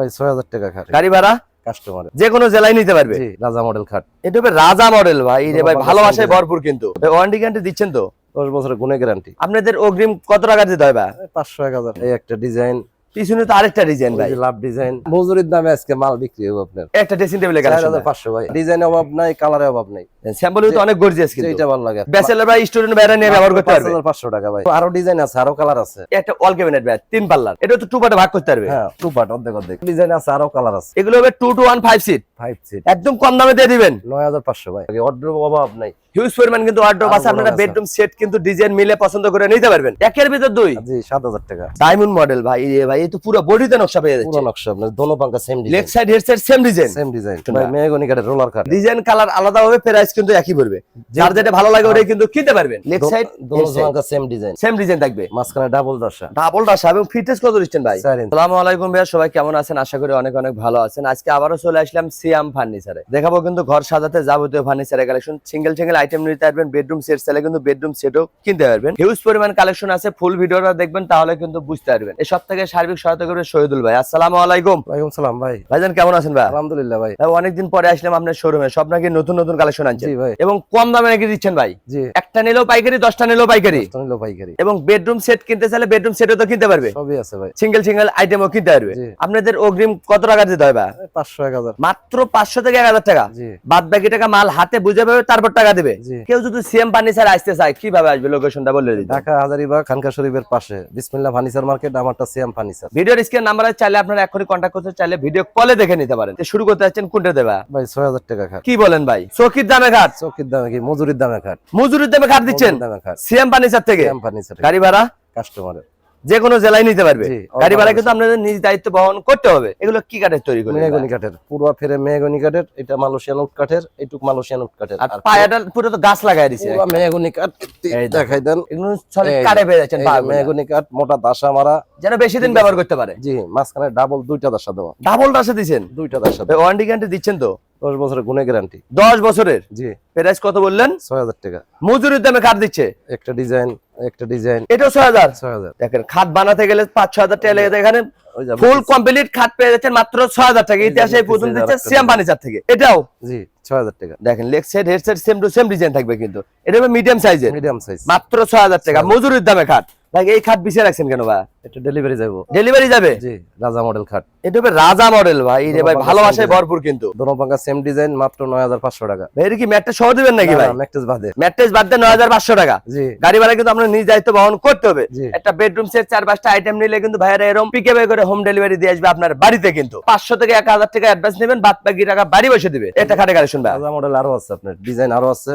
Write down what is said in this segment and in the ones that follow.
ভাই ছয় হাজার টাকা খাট। গাড়ি ভাড়া? কাস্টমার যে কোনো জেলায় নিতে পারবে? রাজা মডেল খাট। এটা হবে রাজা মডেল ভাই। রে ভাই ভালোবাসায় ভরপুর কিন্তু। ওয়ারেন্টি গ্যারান্টি দিচ্ছেন তো? দশ বছরের গুণে গ্যারান্টি আপনাদের অগ্রিম কত টাকা দিতে হবে পাঁচশো এক হাজার। এই একটা ডিজাইন পিছনে তো আরেকটা ডিজাইন ভাই। লাভ ডিজাইন মজুরির দামে আজকে মাল বিক্রি হবে আপনার। একটা ড্রেসিং হাজার পাঁচশো ভাই। ডিজাইনের অভাব নাই কালারের অভাব নাই। স্যাম্পল তো অনেক গর্জিয়াস কিন্তু। যেটা ভালো লাগে। ব্যাচেলর ভাই স্টুডেন্ট ভাইরা নিয়ে ব্যবহার করতে পারবে। টাকা ভাই। আরও ডিজাইন আছে আরও কালার আছে। একটা অল ক্যাবিনেট ব্যাগ তিন পাল্লার। এটা তো টু পার্টে ভাগ করতে পারবে। হ্যাঁ টু পার্ট অর্ধেক অর্ধেক। ডিজাইন আছে আরও কালার আছে। এগুলো হবে two two one five seat five seat একদম কম দামে দিয়ে দিবেন। নয় হাজার পাঁচশো ভাই। অর্ডার অভাব নাই। হিউজ পরিমাণ কিন্তু ওয়ার্ড্রপ আছে আপনারা বেডরুম সেট কিন্তু ডিজাইন মিলে পছন্দ করে নিতে পারবেন। একের ভিতর দুই। জি সাত হাজার টাকা। ডায়মন্ড মডেল ভাই এ ভাই এই তো পুরো বডিতে নকশা পেয়ে যাচ্ছে। পুরো নকশা আপনার দোনো পাঙ্কা same design side head side same design same design ভাই কাঠের রোলার কাঠ ডিজাইন কালার আলাদা হবে প্রাইস কিন্তু একই পড়বে। যার যেটা ভালো লাগে ওটাই কিন্তু কিনতে পারবেন। সাইড দোনো পাঙ্কা সেম ডিজাইন সেম ডিজাইন থাকবে। মাঝখানে ডাবল দশা। ডাবল ডাসা এবং ফিটনেস কত দিচ্ছেন ভাই? আসসালামু আলাইকুম ভাইয়া সবাই কেমন আছেন? আশা করি অনেক অনেক ভালো আছেন। আজকে আবারও চলে আসলাম সিয়াম ফার্নিচারে দেখাবো কিন্তু ঘর সাজাতে যাবতীয় ফার্নিচারের কালেকশন সিঙ্গেল সিঙ্গেল আইটেম নিতে পারবেন বেডরুম সেট চাইলে কিন্তু বেডরুম সেটও কিনতে পারবেন। হিউজ পরিমাণ কালেকশন আছে ফুল ভিডিওটা দেখবেন তাহলে কিন্তু বুঝতে পারবেন। এই সব থেকে সার্বিক সহায়তা করবে শহীদুল ভাই। আসসালামু আলাইকুম। ওয়ালাইকুম সালাম ভাই। ভাইজান কেমন আছেন ভাই? আলহামদুলিল্লাহ ভাই। অনেকদিন পরে আসলাম আপনার শোরুমে সব নাকি নতুন নতুন কালেকশন ভাই। এবং কম দামে নাকি দিচ্ছেন ভাই? জি। একটা নিলেও পাইকারি দশটা নিলেও পাইকারি। নিলো পাইকারি। এবং বেডরুম সেট কিনতে চাইলে বেডরুম সেটও তো কিনতে পারবে। সবই আছে ভাই। সিঙ্গেল সিঙ্গেল আইটেমও কিনতে পারবে। আপনাদের অগ্রিম কত টাকা দিতে হবে ভাই? পাঁচশো এক হাজার। মাত্র পাঁচশো থেকে এক হাজার টাকা। বাদ বাকি টাকা মাল হাতে বুঝে পাবে তারপর টাকা দিবে। জি। কেউ যদি সিএম ফার্নিচার আসতে চায় কীভাবে আসবে? লোকেশনটা বলে দিতে। ঢাকা হাজারিবাগ খানকা শরীফের পাশে। বিসমিল্লাহ ফার্নিচার মার্কেট আমারটা সিয়াম ফার্নিচার। ভিডিওর স্ক্রিন নাম্বার চাইলে আপনারা এখনই কন্ট্যাক্ট করতে চাইলে ভিডিও কলে দেখে নিতে পারেন। তো শুরু করতে যাচ্ছেন কোনটা দেবা? ভাই ছয় হাজার টাকা খাট। কি বলেন ভাই? চৌকির দামে ঘাট চৌকির দামে কি? মজুরির দামে খাট। মজুরির দামে ঘাট দিচ্ছেন? খাট। সিএম ফার্নিচার থেকে? সিয়াম ফার্নিচার গাড়ি ভাড়া? কাস্টমারের যে কোনো জেলায় নিতে পারবে। গাড়ি ভাড়া কিন্তু আপনাদের নিজ দায়িত্ব বহন করতে হবে। এগুলো কি কাঠের তৈরি করে? মেহগনি কাঠের পুরো ফেরে মেহগনি কাঠের এটা মালয়েশিয়ান উট কাঠের এইটুক মালয়েশিয়ান উট কাঠের। আর পায়াটা পুরো তো গাছ লাগাই দিছে। পুরো মেহগনি কাঠ এই দেখাই দেন। এগুলো সলিড কাঠে পেয়ে যাচ্ছেন এই মেহগনি কাঠ মোটা দাসা মারা। যেন বেশি দিন ব্যবহার করতে পারে। জি মাঝখানে ডাবল দুইটা দাসা দেওয়া। ডাবল রাশে দিচ্ছেন দুইটা দেওয়া। ওয়ারেন্টি গ্যারান্টি দিচ্ছেন তো? দশ বছরের গুণে গ্যারান্টি দশ বছরের? জি। প্রাইস কত বললেন? ছয় হাজার টাকা। মজুরির দামে খাট দিচ্ছে। একটা ডিজাইন একটা ডিজাইন। এটাও ছয় হাজার। ছয় হাজার। দেখেন খাট বানাতে গেলে পাঁচ ছ হাজার টাকা লেগে এখানে ফুল কমপ্লিট খাট পেয়ে যাচ্ছেন মাত্র ছয় হাজার টাকা। ইতিহাসে এই প্রথম দিচ্ছে সিয়াম ফার্নিচার থেকে। এটাও। জি ছয় হাজার টাকা। দেখেন leg side head side same two same design থাকবে কিন্তু। এটা মিডিয়াম সাইজের মিডিয়াম সাইজ মাত্র ছয় হাজার টাকা। মজুরির দামে খাট। ভাই এই খাট বিছিয়ে রাখছেন কেন ভাই? এটা ডেলিভারি যাব। ডেলিভারি যাবে? জি রাজা মডেল খাট। এটা হবে রাজা মডেল ভাই। রে ভাই ভালোবাসায় ভরপুর কিন্তু। দোনো সেম ডিজাইন মাত্র নয় হাজার পাঁচশো টাকা। ভাই এটা কি ম্যাটটা সহ দিবেন নাকি ভাই? বাদে। ম্যাট্রেস বাদ নয় হাজার পাঁচশো টাকা। জি। গাড়ি ভাড়া কিন্তু আপনার নিজ দায়িত্ব বহন করতে হবে। একটা বেডরুম সেট চার পাঁচটা আইটেম নিলে কিন্তু ভাইয়ারা এরকম পিকে বাই করে হোম ডেলিভারি দিয়ে আসবে আপনার বাড়িতে কিন্তু। পাঁচশো থেকে এক হাজার টাকা অ্যাডভান্স নেবেন বাদ বাকি টাকা বাড়ি বসে দিবে। এটা খাটে কালেকশন ভাই। রাজা মডেল আরও আছে আপনার ডিজাইন আরও আছে।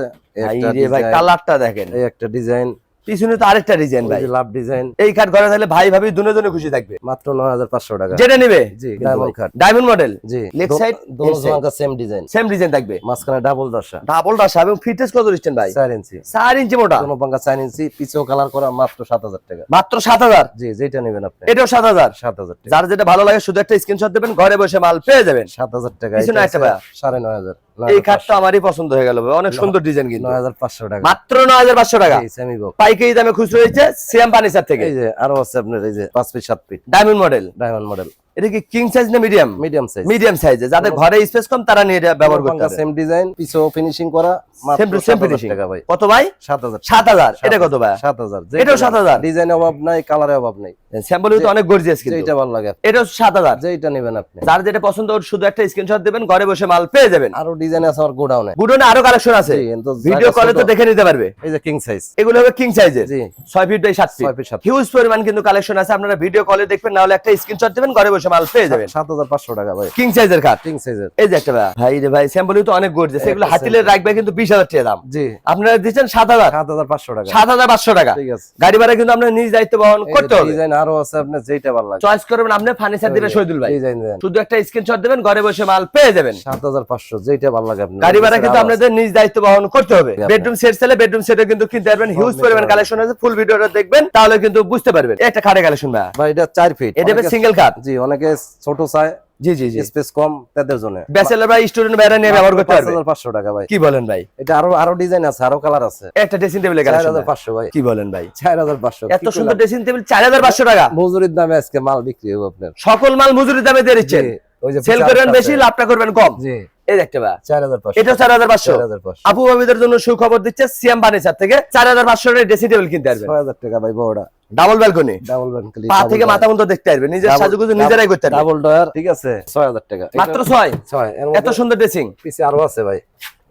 ভাই কালারটা দেখেন। এই একটা ডিজাইন পিছনে তো আরেকটা ডিজাইন ভাই। লাভ ডিজাইন এই কাঠ ঘরে তাহলে ভাই ভাবি দুনে জনে খুশি থাকবে। মাত্র 9500 টাকা। যেটা নেবে? জি ডায়মন্ড কার্ড ডায়মন্ড মডেল জি। লেগ সাইড দোনো জনকা সেম ডিজাইন সেম ডিজাইন থাকবে। মাঝখানে ডাবল দশা। ডাবল দশা এবং ফিটনেস কত রিস্টেন ভাই? 4 ইঞ্চি। 4 ইঞ্চি মোটা। দোনো পাঙ্গা 4 ইঞ্চি পিছো কালার করা মাত্র 7000 টাকা। মাত্র 7000 জি যেটা নেবেন আপনি। এটাও 7000 7000 যার যেটা ভালো লাগে শুধু একটা স্ক্রিনশট দিবেন ঘরে বসে মাল পেয়ে যাবেন। 7000 টাকা পিছনে একটা ভাই। 9500 এই খাটটা আমারই পছন্দ হয়ে গেল অনেক সুন্দর ডিজাইন কিন্তু। নয় হাজার পাঁচশো টাকা। মাত্র নয় হাজার পাঁচশো টাকা। সেমি বক্স পাইকারি দামে খুচরো হয়েছে সিএম ফার্নিচার থেকে। এই যে আরও আছে আপনার এই যে পাঁচ ফিট সাত feet diamond model diamond model এটা কি কিং সাইজ না মিডিয়াম মিডিয়াম সাইজ মিডিয়াম সাইজে যাদের ঘরে স্পেস কম তারা নিয়ে ব্যবহার করতে পারে। সেম ডিজাইন ফিনিশিং করা সেম সেম ফিনিশিং টাকা ভাই। কত ভাই? সাত হাজার। সাত হাজার। এটা কত ভাই? সাত হাজার। এটাও 7,000 ডিজাইন অভাব নাই কালারের অভাব নাই। স্যাম্পল তো অনেক গর্জিয়াস কিন্তু। যেটা ভালো লাগে। এটাও সাত হাজার। যেটা নেবেন আপনি। যার যেটা পছন্দ ওর শুধু একটা স্ক্রিনশট দেবেন ঘরে বসে মাল পেয়ে যাবেন। আরও ডিজাইন আছে আমার গোডাউনে আরও কালেকশন আছে। ভিডিও কলে তো দেখে নিতে পারবে। এই যে কিং সাইজ এগুলো হবে কিং সাইজের ছয় ফিট বাই সাত ফিট হিউজ পরিমাণ কিন্তু কালেকশন আছে। আপনারা ভিডিও কলে দেখবেন না হলে একটা স্ক্রিনশট দেবেন ঘরে বসে মাল পেয়ে যাবেন। সাত হাজার পাঁচশো টাকা ভাই। কিং সাইজের খাট কিং সাইজের এই যে একটা ভাই রে ভাই তো অনেক গর্জিয়াস একটা এগুলো হাতিলে রাখবে কিন্তু বিশ হাজার টাকা দাম। জি। আপনারা টাকা। সাত হাজার পাঁচশো টাকা। ঠিক আছে। গাড়ি ভাড়া কিন্তু আপনার নিজ দায়িত্ব বহন করতে হবে। ডিজাইন আরও আছে আপনার যেটা ভালো লাগে। চয়েস করবেন আপনি ফার্নিচার শহীদুল ভাই। ডিজাইন দেন। শুধু একটা স্ক্রিনশট দেবেন ঘরে বসে মাল পেয়ে যাবেন। সাত হাজার পাঁচশো যেটা ভালো লাগে আপনার। গাড়ি ভাড়া কিন্তু আপনাদের নিজ দায়িত্ব বহন করতে হবে। বেডরুম সেট বেডরুম কিন্তু কিনতে পারবেন। হিউজ পরিমাণ কালেকশন আছে। ফুল ভিডিওটা দেখবেন তাহলে কিন্তু বুঝতে পারবেন। একটা খাটে কালেকশন ভাই। ভাই এটা চার ফিট এটা সিঙ্গেল খাট জি অনেকে ছোট চায় জি জি জি। স্পেস কম তাদের জন্য। ব্যাচেলর ভাই স্টুডেন্ট ভাইরা নিয়ে ব্যবহার করতে পারবে? পাঁচশো টাকা ভাই। কি বলেন ভাই? এটা আরও আরও ডিজাইন আছে আরও কালার আছে। একটা ড্রেসিং টেবিল হাজার পাঁচশো ভাই। কি বলেন ভাই? চার হাজার পাঁচশো। এত সুন্দর ড্রেসিং টেবিল চার হাজার পাঁচশো টাকা। মজুরির দামে আজকে মাল বিক্রি হবে আপনার। সকল মাল মজুরি দামে দিয়ে দিচ্ছেন। ওই যে সেল করবেন বেশি লাভটা করবেন কম। জি। এই দেখতে হাজার পাঁচশো। এটা চার হাজার পাঁচশো। চার হাজার পাঁচশো। আপু ভাবিদের জন্য সুখবর দিচ্ছে সিএম ফার্নিচার থেকে চার হাজার পাঁচশো ড্রেসিং টেবিল কিনতে পারবেন ছয় হাজার টাকা ভাই বড়টা ডাবল ব্যালকনি ডাবল ব্যালকনি পা থেকে মাথা পর্যন্ত দেখতে আসবে নিজের সাজুগুজু নিজেরাই করতে পারবে। ডাবল ডয়ার ঠিক আছে? ছয় হাজার টাকা। মাত্র ছয়? ছয় এর এত সুন্দর ড্রেসিং পিছে আরও আছে ভাই।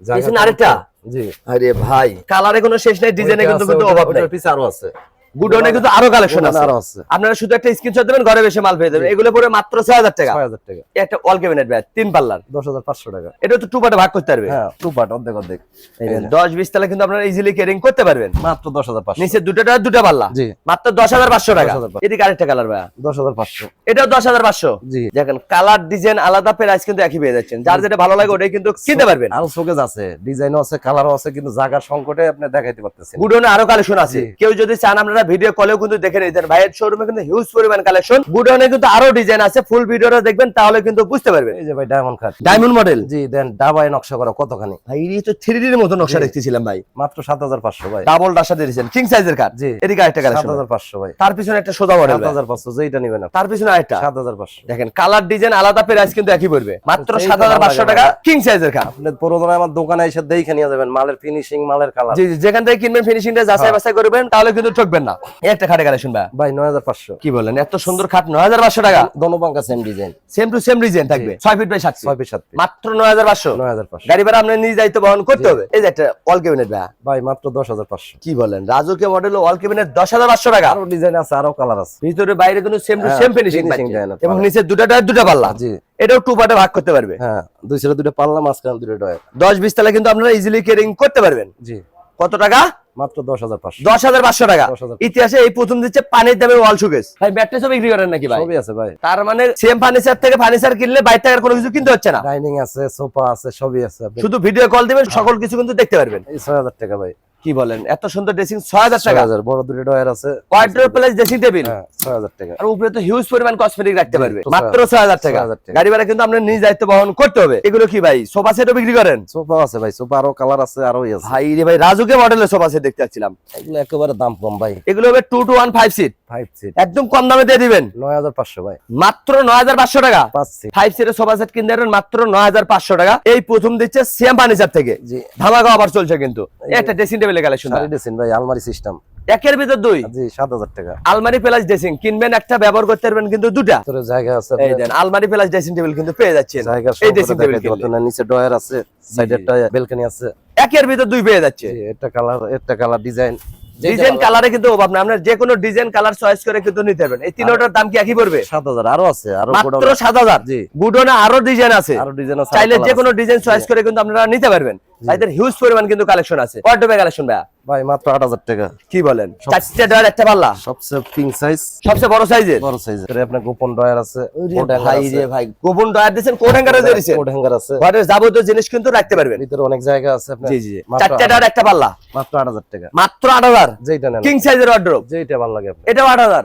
জায়গা আরেকটা? জি। আরে ভাই কালারে কোনো শেষ নাই ডিজাইনে কিন্তু কিন্তু অভাব নাই। পিছে আরও আছে। গুডনে কিন্তু আরও কালেকশন আছে। আরও আছে। আপনারা শুধু একটা স্ক্রিনশট দেবেন ঘরে বসে মাল পেয়ে যাবেন। এগুলো পরে মাত্র ছয় হাজার টাকা। ছয় হাজার টাকা। এই একটা অল ক্যাবিনেট ব্যাগ তিন পাল্লার। দশ হাজার পাঁচশো টাকা। এটা তো টু পার্টে ভাগ করতে পারবে। হ্যাঁ টু পার্ট অর্ধেক অর্ধেক। এই নেন। দশ বিশ তালা কিন্তু আপনারা ইজিলি ক্যারিং করতে পারবেন। মাত্র দশ হাজার পাঁচশো। নিচে দুটো টাকা দুটো পাল্লা। জি। মাত্র দশ হাজার পাঁচশো টাকা। 10,500 এদিকে আরেকটা কালার হাজার পাঁচশো। এটাও দশ হাজার পাঁচশো। জি। দেখেন কালার ডিজাইন আলাদা প্রাইস কিন্তু একই পেয়ে যাচ্ছেন। যার যেটা ভালো লাগে ওটাই কিন্তু কিনতে পারবেন। আরও শোকেজ আছে। ডিজাইনও আছে কালারও আছে কিন্তু জায়গার সংকটে আপনি দেখাইতে পারতেছেন। গুডনে আরও কালেকশন আছে। কেউ যদি চান আপনারা ভিডিও কলেও কিন্তু দেখে নিতেন ভাইয়ের শোরুমে কিন্তু হিউজ পরিমাণ কালেকশন গুডনে কিন্তু আরও ডিজাইন আছে। ফুল ভিডিওটা দেখবেন তাহলে কিন্তু বুঝতে পারবেন। এই যে ভাই ডায়মন্ড কাট ডায়মন্ড মডেল জি দেন ডাবায় নকশা করা কতখানি? ভাই এই তো থ্রি ডির মতো নকশা দেখতেছিলাম ভাই। মাত্র সাত হাজার পাঁচশো ভাই। ডাবল ডাসা দিয়েছেন। কিং সাইজের কাঠ জি। এদিকে আরেকটা কালেকশন হাজার পাঁচশো ভাই। তার পিছনে একটা সোজা মডেল সাত হাজার পাঁচশো যেটা নিবেন। তার পিছনে আরেকটা? সাত হাজার পাঁচশো। দেখেন কালার ডিজাইন আলাদা প্রাইস কিন্তু একই পড়বে। মাত্র এই তো সাত হাজার ভালো পাঁচশো লাগে টাকা কিং সাইজের কাঠ আপনি প্রয়োজনে আমার দোকানে এসে দেখে নিয়ে যাবেন মালের ফিনিশিং মালের কালার জি জি, যেখান থেকে কিনবেন ফিনিশিংটা যাচাই হ্যাঁ। বাছাই করবেন তাহলে কিন্তু ঠকবেন না। একটা খাটে কালেকশন ভাই। কি বলেন? এত সুন্দর খাট নয় হাজার পাঁচশো টাকা। দোনো same design same two same design থাকবে। ফিট বাই মাত্র পাঁচশো। গাড়ি ভাড়া নিজ দায়িত্ব বহন করতে হবে। এই যে একটা অল ক্যাবিনেট ভাই। ভাই মাত্র কি বলেন? মডেল অল ক্যাবিনেট টাকা। আরও ডিজাইন আছে আরও কালার আছে। ভিতরে বাইরে কিন্তু সেম টু সেম ফিনিশিং এবং নিচে দুটা টায়ার দুটা পাল্লা। জি। এটাও টু পার্টে ভাগ করতে পারবে। হ্যাঁ দুই সাইডে দুটো পাল্লা মাঝখানে দুটো ডয়ার দশ বিশ তালা কিন্তু আপনারা ইজিলি কেয়ারিং করতে পারবেন। জি। কত টাকা? মাত্র দশ হাজার পাঁচশো। দশ হাজার পাঁচশো টাকা। 10,500 ইতিহাসে এই প্রথম দিচ্ছে পানির দামের ওয়াল শোকেস। ভাই ম্যাট্রেসও বিক্রি করেন নাকি ভাই? সবই আছে ভাই। তার মানে সেম ফার্নিচার থেকে ফার্নিচার কিনলে বাইরে টাকার কোনো কিছু কিনতে হচ্ছে না। ডাইনিং আছে সোফা আছে সবই আছে। শুধু ভিডিও কল দিবেন সকল কিছু কিন্তু দেখতে পারবেন। ছয় হাজার টাকা ভাই। কি বলেন? এত সুন্দর ড্রেসিং ছয় হাজার ছয় টাকা হাজার বড় দুটো ডয়ার আছে। ওয়ার্ড্রোব প্লাস ড্রেসিং টেবিল হ্যাঁ ছয় হাজার টাকা। আর উপরে তো হিউজ পরিমাণ কসমেটিক রাখতে পারবে। মাত্র ছয়- ছয় হাজার টাকা। 6,000 টাকা। গাড়ি ভাড়া কিন্তু আপনার নিজ দায়িত্ব বহন করতে হবে। এগুলো কি ভাই? সোফা সেটও বিক্রি করেন? সোফা আছে ভাই সোফা আরও কালার আছে আরও আছে। ভাই রে ভাই রাজুকে মডেলের সোফা সেট দেখতে পাচ্ছিলাম এগুলো একেবারে দাম কম ভাই। এগুলো হবে two two one five seat five seat একদম কম দামে দিয়ে দিবেন। নয় হাজার পাঁচশো ভাই। মাত্র নয় হাজার পাঁচশো টাকা। পাঁচ সিট ফাইভ সিটের সোফা সেট কিনতে পারবেন মাত্র নয় হাজার পাঁচশো টাকা। এই প্রথম দিচ্ছে সিএম ফার্নিচার থেকে। জি। ধামাকা আবার চলছে কিন্তু। একটা ড্রেসিং কালেকশন শাড়ি ডেসিন ভাই আলমারি সিস্টেম একের ভিতর দুই? জি সাত হাজার টাকা। আলমারি প্লাস ড্রেসিং কিনবেন একটা ব্যবহার করতে পারবেন কিন্তু দুটা। জায়গা আছে এই দেন আলমারি প্লাস ড্রেসিং টেবিল কিন্তু পেয়ে যাচ্ছেন। জায়গা এই ড্রেসিং টেবিল না নিচে ডয়ার আছে সাইডে একটা বেলকনি আছে। একের ভিতর দুই পেয়ে যাচ্ছে। কালার কালার ডিজাইন ডিজাইন কালারে কিন্তু অভাব না আপনার যে কোনো ডিজাইন কালার চয়েস করে কিন্তু নিতে পারবেন। এই তিনটার দাম কি একই পড়বে? সাত হাজার আরও আছে আরও মাত্র গোডাউন- সাত হাজার। জি। গুডনে আরও ডিজাইন আছে। আরও ডিজাইন আছে চাইলে যে কোনো ডিজাইন চয়েস করে কিন্তু আপনারা নিতে পারবেন। তাদের হিউজ পরিমাণ কিন্তু কালেকশন আছে। ওয়ার্ডরোবে কালেকশন ভাইয়া। ভাই মাত্র আট হাজার টাকা। কি বলেন? চারটে ডয়ার একটা পাল্লা? সবচেয়ে পিং সাইজ সবচেয়ে বড় সাইজের বড় সাইজের আপনার গোপন ডয়ার আছে। ভাই রে ভাই গোপন ডয়ার দিয়েছেন কোট হ্যাঙ্গারও দিয়ে দিয়েছেন। কোট হ্যাঙ্গার আছে। ঘরের যাবতীয় জিনিস কিন্তু রাখতে পারবেন। ভিতরে অনেক জায়গা আছে আপনার। জি জি চারটে ডয়ার একটা পাল্লা? মাত্র আট হাজার টাকা। মাত্র আট হাজার? যেইটা নেন। কিং সাইজের ওয়ার্ড্রোব যেইটা ভালো লাগে এটাও আট হাজার?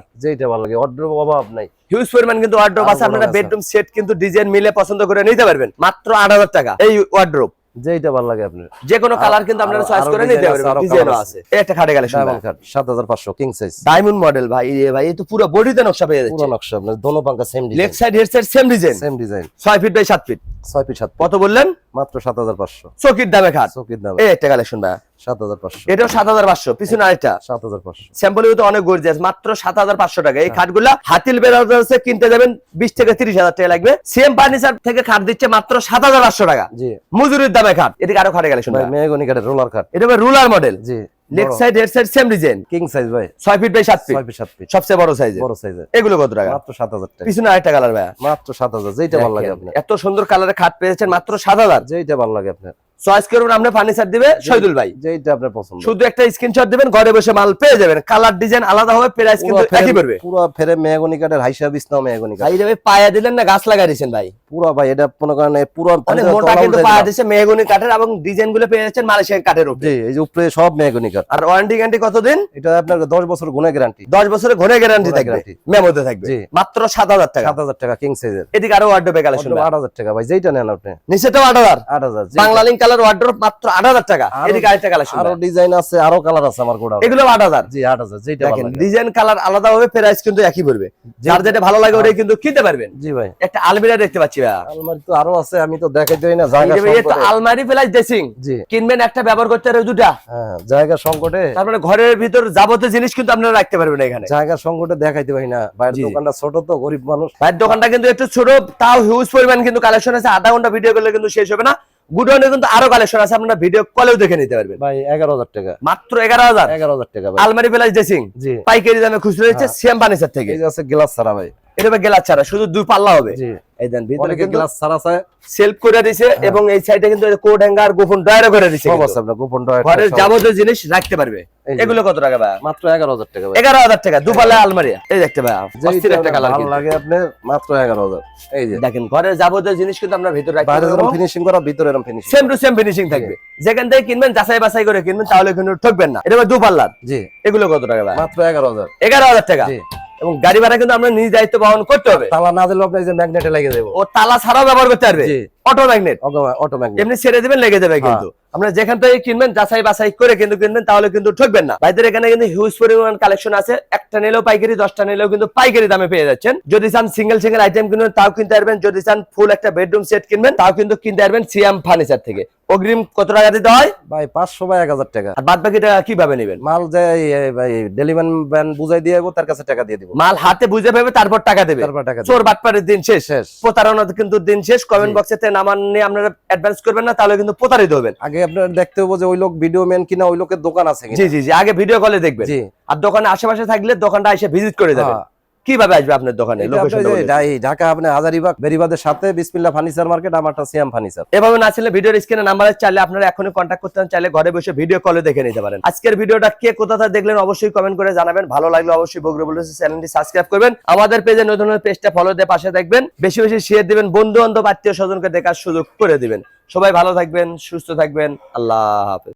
ভালো লাগে। অর্ডার অভাব নাই। হিউজ পরিমাণ কিন্তু ওয়ার্ড্রোব আছে। আপনারা। বেডরুম সেট কিন্তু ডিজাইন মিলে পছন্দ করে নিতে পারবেন। মাত্র আট হাজার টাকা। এই ওয়ার্ড্রোব যেইটা ভালো লাগে আপনার। যে কোনো কালার কিন্তু আপনারা চয়েস করে নিতে পারবেন ডিজাইনও আছে। একটা খাটে গেলে ডায়মন্ড কাট সাত হাজার পাঁচশো কিং সাইজ ডায়মন্ড মডেল ভাই রে ভাই এই তো পুরো বডিতে নকশা পেয়ে পুরো নকশা আপনার দোনো পাঙ্কা same leg design side head side same design same design ছয় ফিট বাই সাত ফিট ছয় পিস সাত কত বললেন? মাত্র সাত হাজার পাঁচশো। চকির দামে খাট। চকির দাম। এই একটা কালেকশন ভাই। সাত হাজার পাঁচশো। এটাও সাত হাজার পাঁচশো পিছনে আরেকটা। সাত হাজার পাঁচশো। স্যাম্পল তো অনেক গর্জিয়াস মাত্র সাত হাজার পাঁচশো টাকা। এই খাটগুলা হাতিল বেড়াতে কিনতে যাবেন বিশ থেকে তিরিশ হাজার টাকা লাগবে। সেম ফার্নিচার থেকে খাট দিচ্ছে মাত্র সাত হাজার পাঁচশো টাকা। জি। মজুরির দামে খাট। এদিকে আরও খাটে কালেকশন ভাই মেহগনি কাঠের রোলার কাট এটা রুলার মডেল জি। Leg side head side same design king size ভাই। ছয় ফিট বাই সাত ফিট ছয় পিস সাত ফিট সবচেয়ে বড় সাইজের বড় সাইজের এগুলো কত টাকা? মাত্র সাত হাজার টাকা। পিছনে আরেকটা কালার ভাই মাত্র সাত হাজার যেইটা ভালো লাগে আপনার। এত সুন্দর কালারে খাট পেয়েছেন মাত্র সাত হাজার। যেইটা ভালো লাগে আপনার। চয়েস করবেন আপনি ফার্নিচার দিবে শহীদুল ভাই। যেইটা আপনার পছন্দ। শুধু একটা স্ক্রিনশট দিবেন ঘরে বসে মাল পেয়ে যাবেন। কালার ডিজাইন আলাদা হবে প্রাইস কিন্তু একই পড়বে। পুরো ফেরে মেহগনি কাঠের হাইসা বিছনা মেহগনি কাঠ। ভাই যাবে পায়া দিলেন না গাছ লাগাই দিয়েছেন ভাই। পুরো ভাই এটা মনে করেন এই পুরো ফার্নিচার মোটা কিন্তু পায়া। দিয়েছে মেহগুনি কাঠের এবং ডিজাইনগুলো পেয়ে যাচ্ছেন মালয়েশিয়ান কাঠের উপরে। জি এই যে উপরে সব মেহগনি কাঠ। আর ওয়ারেন্টি গ্যারান্টি কতদিন? এটা আপনার দশ বছর গুণে গ্যারান্টি দশ বছরের ঘরে গ্যারান্টি থাকবে। মেমোতে থাকবে। মাত্র সাত হাজার টাকা। সাত হাজার টাকা কিং সাইজের এদিকে আরও ওয়ার্ড্রোপে কালেকশন আট হাজার টাকা। ভাই যেইটা নেন আপনি। নিচেটাও আট হাজার। আট হাজার বাংলা লিঙ্ক কালার ওয়ার্ড্রোপ মাত্র আট হাজার টাকা। আরো- এদিকে আরেকটা কালেকশন আরও ডিজাইন আছে আরও কালার আছে আমার গোডাউন। এগুলো আট হাজার। জি আট হাজার যেইটা ভালো দেখেন ডিজাইন কালার আলাদা হবে প্রাইস কিন্তু একই পড়বে। যার যেটা ভালো লাগে ওটাই কিন্তু কিনতে পারবেন। জি ভাই। একটা আলমিরা দেখতে পাচ্ছি ভাইয়া। আলমারি তো আরও আছে আমি তো দেখাই দিই না জায়গা ভাই, সংকটে। আলমারি প্লাস ড্রেসিং জি। কিনবেন একটা ব্যবহার করতে পারবে দুটা। হ্যাঁ জায়গা সংকটে। তারপরে ঘরের ভিতর যাবতীয় জিনিস কিন্তু আপনারা রাখতে পারবেন এখানে। জায়গা সংকটে দেখাইতে পারি না। জি। দোকানটা ছোট তো গরিব মানুষ। ভাইয়ের দোকানটা কিন্তু একটু ছোট তাও হিউজ পরিমাণ কিন্তু কালেকশন আছে। আধা ঘণ্টা ভিডিও করলে কিন্তু শেষ হবে না। গুডাউনে কিন্তু আরও কালেকশন আছে আপনারা ভিডিও কলেও দেখে নিতে পারবেন। ভাই এগারো হাজার টাকা। মাত্র এগারো হাজার? এগারো হাজার টাকা ভাই। আলমারি প্লাস ড্রেসিং জি। পাইকারি দামে খুশি হয়েছে সেম ফার্নিচার থেকে। এই আছে গ্লাস ছাড়া ভাই। এটা গেলা ছাড়া শুধু দুই পাল্লা হবে। এই দেন ভিতরে কিন্তু গ্লাস ছাড়া চায়। সেলফ করে দিছে এবং এই সাইডে কিন্তু কোড হ্যাঙ্গার গোপন করে দিছে সব আছে গোপন ঘরের যাবতীয় জিনিস রাখতে পারবে। এগুলো কত টাকা ভাই? মাত্র এগারো হাজার টাকা ভাই। এগারো হাজার টাকা দুপাল্লা আলমারি। এই দেখতে ভাই অস্থির একটা কালার ভালো লাগে আপনার মাত্র এগারো হাজার। এই যে। দেখেন ঘরের যাবতীয় জিনিস কিন্তু আমরা ভিতরে রাখতে বাইরে যেরকম ফিনিশিং করা ভিতরে এরকম finishing same two same finishing থাকবে। যেখান থেকে কিনবেন যাচাই বাছাই করে কিনবেন তাহলে কিন্তু ঠকবেন না। এটা ভাই দুপাল্লার জি। এগুলো কত টাকা ভাই? মাত্র এগারো হাজার। এগারো হাজার টাকা। জি। এবং গাড়ি ভাড়া কিন্তু আমরা নিজ দায়িত্ব বহন করতে হবে। তালা না দিলেও আপনি যে ম্যাগনেটে লেগে যাব। ও তালা ছাড়াও ব্যবহার করতে পারবে। অটো ম্যাগনেট অটো ম্যাগনেট এমনি ছেড়ে দিবেন লেগে যাবে কিন্তু। আপনারা যেখান থেকে কিনবেন যাচাই বাছাই করে কিন্তু কিনবেন তাহলে কিন্তু ঠকবেন না। ভাইদের এখানে কিন্তু হিউজ পরিমাণ কালেকশন আছে। একটা নিলেও পাইকারি দশটা নিলেও কিন্তু পাইকারি দামে পেয়ে যাচ্ছেন। যদি চান সিঙ্গেল সিঙ্গেল আইটেম কিনবেন তাও কিনতে পারবেন। যদি চান ফুল একটা বেডরুম সেট কিনবেন তাও কিন্তু কিনতে পারবেন সিএম ফার্নিচার থেকে। অগ্রিম কত টাকা দিতে হয়? ভাই পাঁচশো বা এক হাজার টাকা। আর বাদ বাকি টাকা কীভাবে নেবেন? মাল যে ভাই ডেলিভারি ম্যান বুঝাই দিয়ে তার কাছে টাকা দিয়ে দিব। মাল হাতে বুঝে পাবে তারপর টাকা দেবে। তারপর টাকা চোর বাটপারের দিন শেষ। শেষ। প্রতারণা কিন্তু দিন শেষ। কমেন্ট। বক্সেতে নামান নিয়ে আপনারা অ্যাডভান্স করবেন না তাহলে কিন্তু প্রতারিত হবেন। আগে আপনার দেখতে হব যে ওই লোক ভিডিও ম্যান কিনা ওই লোকের দোকান আছে জি জি জি আগে ভিডিও কলে দেখবেন। জি। আর দোকানে আশেপাশে থাকলে দোকানটা এসে ভিজিট করে যাবেন হ্যাঁ। কীভাবে আসবে আপনার দোকানে? ঢাকা আপনার হাজারিবাগ বেরিবাদের সাথে বিসমিল্লা ফার্নিচার মার্কেট আমারটা সিয়াম ফার্নিচার। এভাবে না ছিল ভিডিওর স্ক্রিনে নাম্বারে চাইলে আপনারা এখনই কন্ট্যাক্ট করতে চাইলে ঘরে বসে ভিডিও কলে দেখে নিতে পারেন। আজকের ভিডিওটা কে কোথা থেকে দেখলেন অবশ্যই কমেন্ট করে জানাবেন। ভালো লাগলে অবশ্যই বগরে বলে চ্যানেলটি সাবস্ক্রাইব করবেন। আমাদের পেজে নতুন পেজটা ফলো দিয়ে পাশে দেখবেন। বেশি বেশি শেয়ার দিবেন বন্ধু বান্ধব আত্মীয় স্বজনকে দেখার সুযোগ করে দিবেন। সবাই ভালো থাকবেন সুস্থ থাকবেন। আল্লাহ হাফেজ।